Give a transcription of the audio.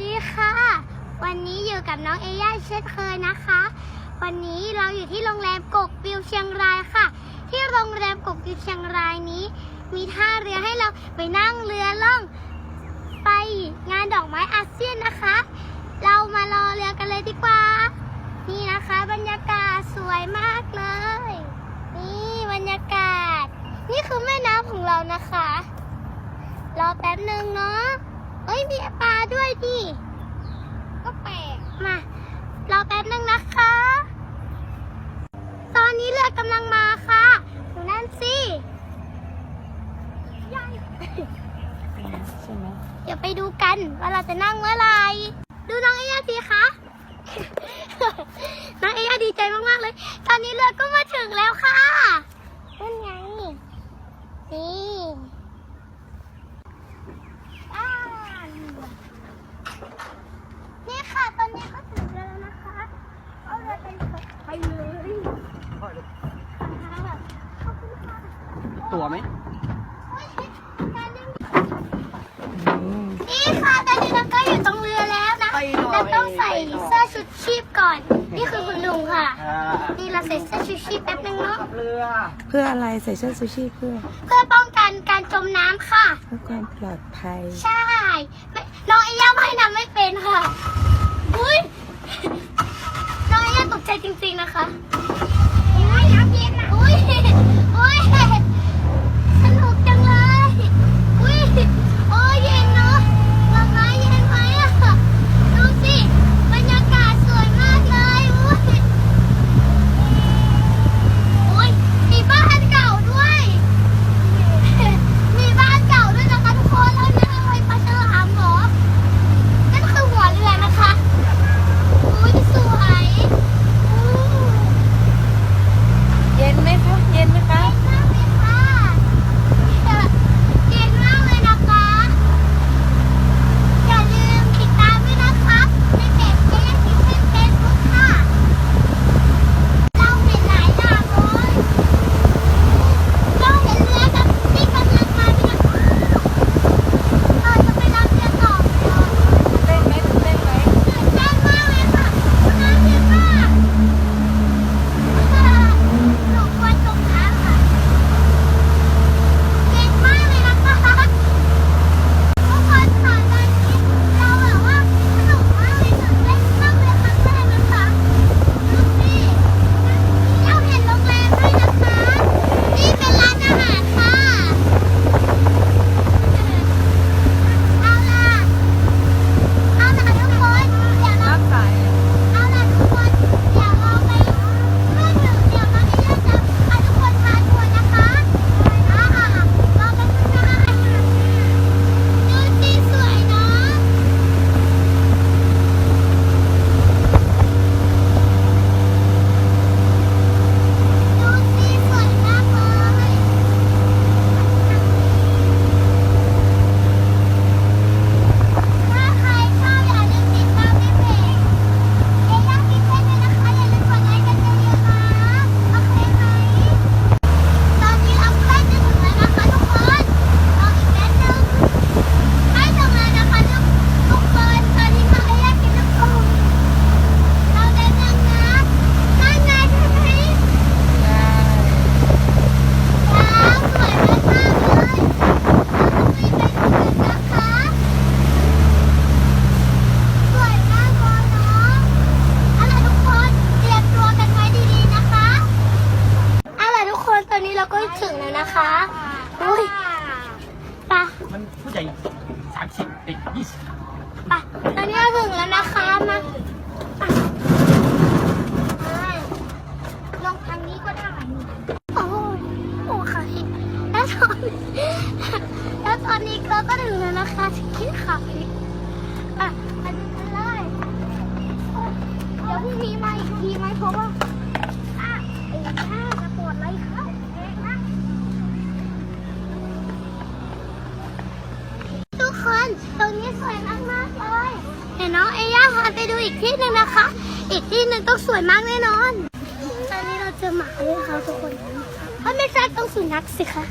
ดีค่ะ วันนี้อยู่กับน้องเอย่าเช่นเคยนะคะ วันนี้เราอยู่ที่โรงแรมกกวิวเชียงรายค่ะ ที่โรงแรมกกวิวเชียงรายนี้ มีท่าเรือให้เราไปนั่งเรือล่อง ไปงานดอกไม้อาเซียนนะคะ เรามารอเรือกันเลยดีกว่า นี่นะคะ บรรยากาศสวยมากเลย นี่บรรยากาศ นี่คือแม่น้ำของเรานะคะ รอแป๊บหนึ่งเนาะ เฮ้ยมีปลาด้วยดิ ก็แปลก มารอแป๊บหนึ่งนะคะ ตอนนี้เรือกำลังมาค่ะดูนั่นสิใหญ่ใช่ไหมเดี๋ยวไปดูกันว่าเราจะนั่งเมื่อไหร่ดูน้องเอย่าสิคะน้องเอย่าดีใจมากๆเลย ตอนนี้เรือก็มาถึงแล้วค่ะนั่นไง นี่อ่านี่ค่ะ ตอนนี้ก็ถึงเรือแล้วนะคะ เอาเรือไปเลย ไปเลยทางแบบขอบคุณค่ะตัวไหมโอ้ยการดึงอืมนี่ค่ะตอนนี้เราก็อยู่ตรงเรือแล้วนะไปหน่อยเราต้องใส่ไปหน่อยเสื้อชูชีพก่อน นี่คือคุณลุงค่ะอ่านี่เราใส่เสื้อชูชีพแป๊บนึงเนาะขับเรือเพื่ออะไรใส่เสื้อซูชิเพื่อเพื่อป้องกันการจมน้ำค่ะ เพื่อความปลอดภัย ใช่ไม่น้องเอย่าว่ายน้ำไม่เป็นค่ะ อุ้ย ผู้ใหญ่สามสิบเด็กยี่สิบปะตอนนี้เราถึงแล้วนะคะมาอะอ่าลงทางนี้ก็ได้โอ้ยโอ้ค่ะแล้วตอนแล้วตอนนี้เราก็ถึงแล้วนะคะที่ขับะอันนี้กันเลย เดี๋ยวพรุ่งนี้มาอีกทีไหมเพราะว่าอะไอ้หน้าจะปวดอะไรเข้าเองนะทุกคนตรงนี้สวยมากมากๆเลยเดี๋ยวน้องเอย่าพาไปดู อีกที่หนึ่งนะคะ อีกที่หนึ่งต้องสวยมากแน่นอน ตอนนี้เราเจอหมาแลยค่ะทุกคน ถ้าไม่ใช่ต้องสุนัขสิคะ